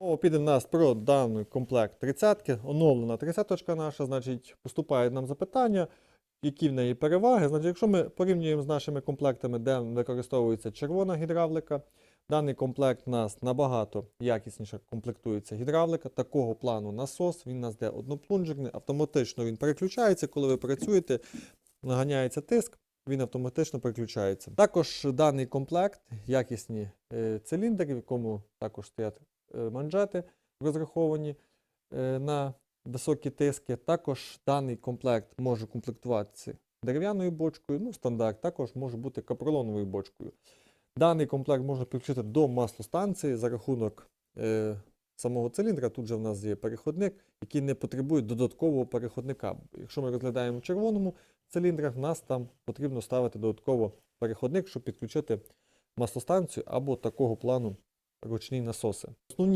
Мова піде в нас про даний комплект 30-ки, оновлена 30-точка наша, значить, поступають нам запитання, які в неї переваги. Значить, якщо ми порівнюємо з нашими комплектами, де використовується червона гідравлика, даний комплект у нас набагато якісніше комплектується гідравлика. Такого плану насос, він у нас де одноплунжерний, автоматично він переключається, коли ви працюєте, наганяється тиск, він автоматично переключається. Також даний комплект, якісні е, циліндри, в якому також стоять манжети розраховані е, на високі тиски. Також даний комплект може комплектуватися дерев'яною бочкою, ну, стандарт, також може бути капролоновою бочкою. Даний комплект можна підключити до маслостанції за рахунок е, самого циліндра. Тут же в нас є переходник, який не потребує додаткового переходника. Якщо ми розглядаємо в червоному циліндрах, в нас там потрібно ставити додатково переходник, щоб підключити маслостанцію або такого плану ручні насоси. Основні